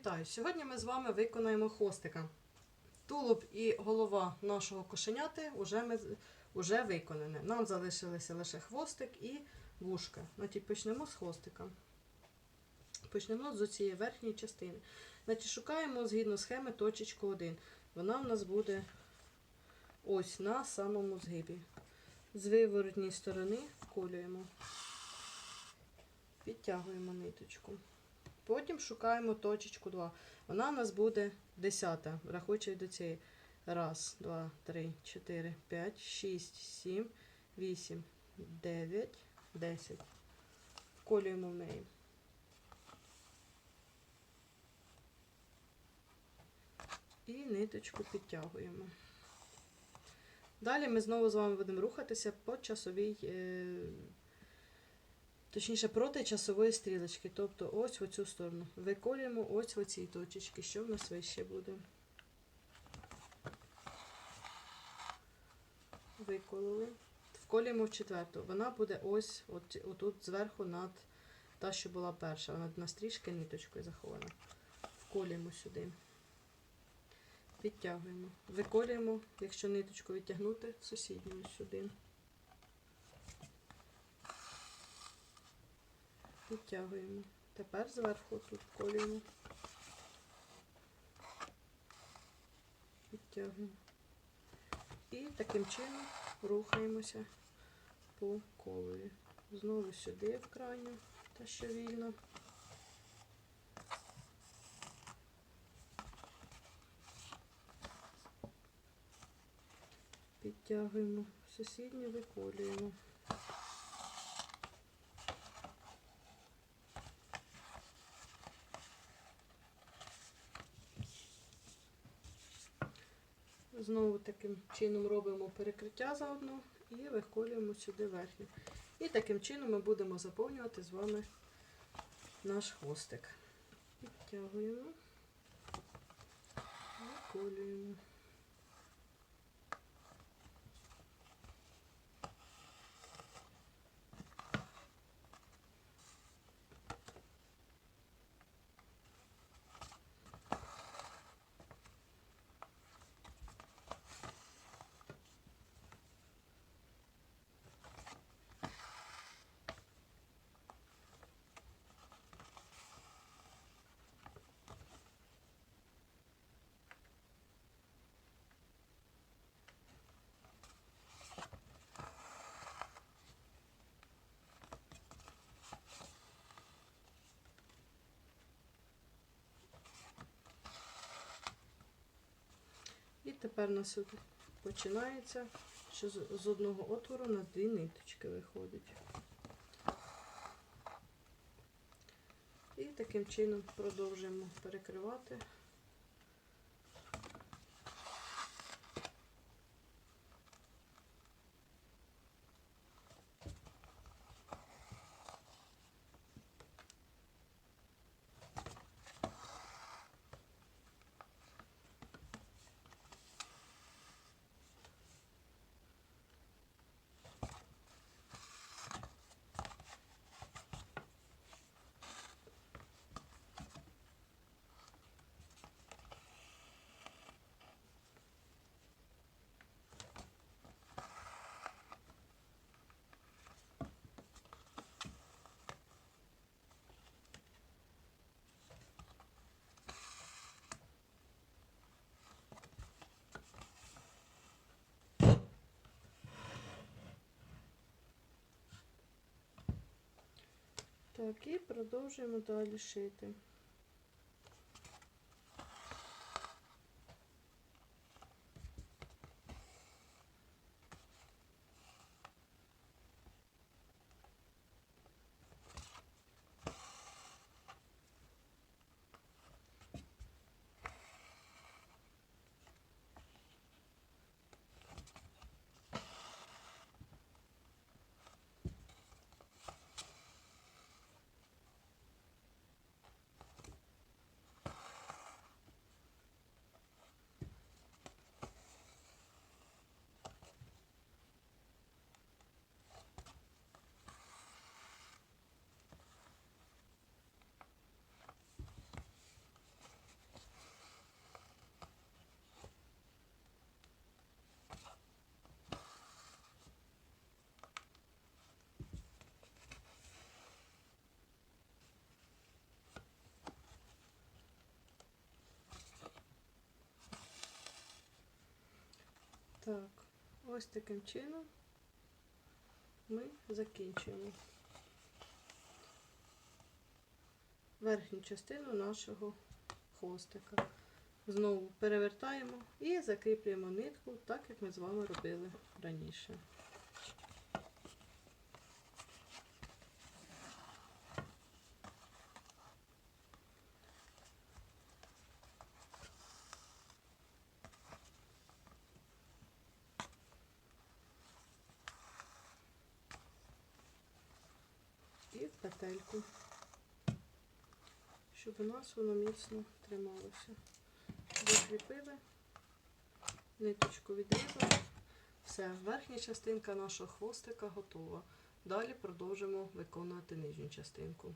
Вітаю! Сьогодні ми з вами виконаємо хвостика. Тулуб і голова нашого кошеняти вже, ми, вже виконані. Нам залишилися лише хвостик і вушка. Значить, почнемо з хвостика. Почнемо з цієї верхньої частини. Значить, шукаємо згідно схеми точечку 1. Вона в нас буде ось на самому згибі. З виворотній сторони вколюємо. Підтягуємо ниточку. Потім шукаємо точечку 2. Вона у нас буде 10, рахуючи до цієї. Раз, два, три, чотири, п'ять, шість, сім, вісім, дев'ять, десять. Вколюємо в неї. І ниточку підтягуємо. Далі ми знову з вами будемо рухатися по часовій, е, точніше, проти часової стрілочки. Тобто ось в цю сторону. Виколюємо ось в цій точечці, що в нас вище буде. Виколили. Вколюємо в четверту. Вона буде ось от, отут зверху над та, що була перша. Вона на стрічки ниточкою захована. Вколюємо сюди. Підтягуємо. Виколюємо, якщо ниточку відтягнути, сусідню сюди. Підтягуємо. Тепер зверху тут вколюємо. Підтягуємо. І таким чином рухаємося по колові. Знову сюди в крайню, та що вільно. Підтягуємо сусідню, виколюємо. Знову таким чином робимо перекриття заодно і виколюємо сюди верхню. І таким чином ми будемо заповнювати з вами наш хвостик. Підтягуємо, виколюємо. Тепер у нас починається, що з одного отвору на дві ниточки виходить. І таким чином продовжуємо перекривати. Так, і продовжуємо далі шити. Так, ось таким чином ми закінчуємо верхню частину нашого хвостика. Знову перевертаємо і закріплюємо нитку, так як ми з вами робили раніше. І в петельку, щоб у нас воно міцно трималося. Закріпили, ниточку відрізали. Все, верхня частинка нашого хвостика готова. Далі продовжимо виконувати нижню частинку.